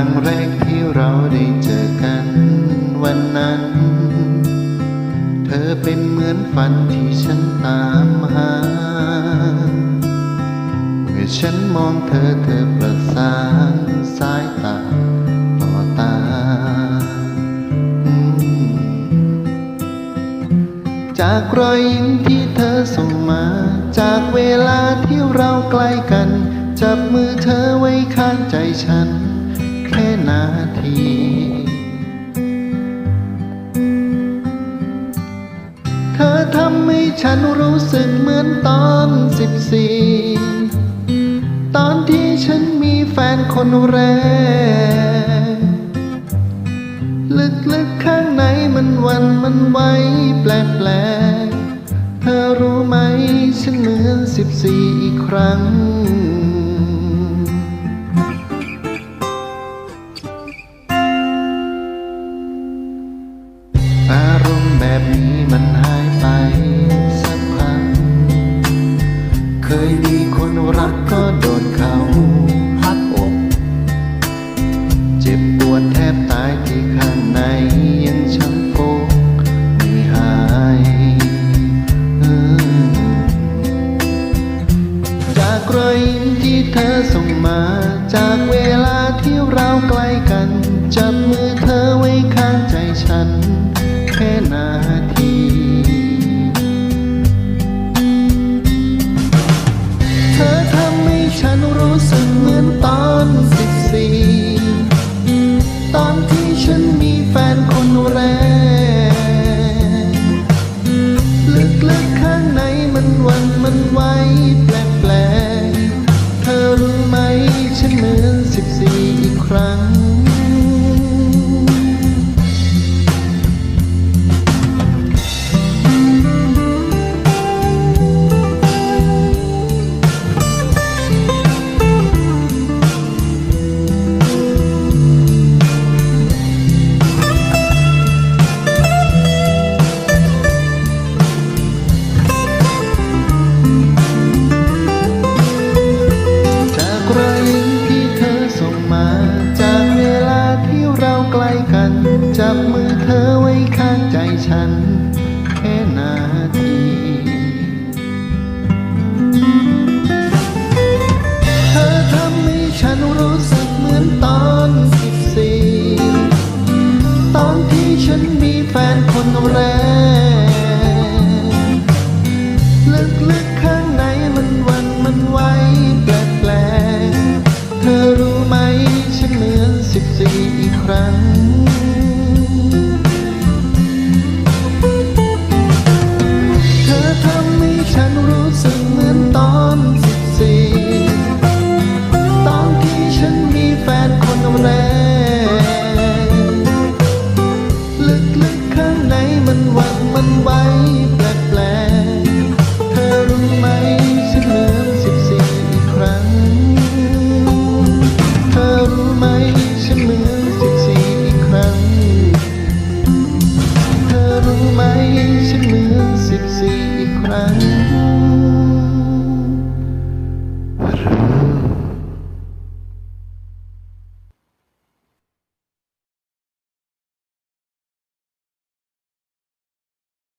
รั้งแรกที่เราได้เจอกันวันนั้น เธอเป็นเหมือนฝันที่ฉันตามหา เมื่อฉันมองเธอเธอประสานสายตาต่อตา จากรอยยิ้มที่เธอส่งมา จากเวลาที่เราใกล้กัน จับมือเธอไว้ข้างใจฉัน แค่นาที เธอทำให้ฉันรู้สึกเหมือนตอนสิบสี่ตอนที่ฉันมีแฟนคนแรก ลึกๆข้างในมันวันมันไวแปลกๆเธอรู้ไหมฉันเหมือนสิบสี่อีกครั้ง แบบนี้มันหายไปสักพัก เคยมีคนรักก็โดนเขาหักอก เจ็บปวดแทบตายที่ข้างในยังช้ำโฟกไม่หายจากรอยยิ้มที่เธอส่งมา จากเวลาที่เราใกล้กันจับมือ ค่นาทีเธอทำให้ฉันรู้สึกเหมือนตอนสิบสี่ตอนที่ฉันมีแฟนคนแรก ลึกๆข้างในมันวันมันไวแปลกๆ เธอรู้ไหมฉันเหมือนสิบสี่อีกครั้ง แค่นาที ฉันมีแฟนคนแรก ลึกๆข้างในมันหวังมันไว้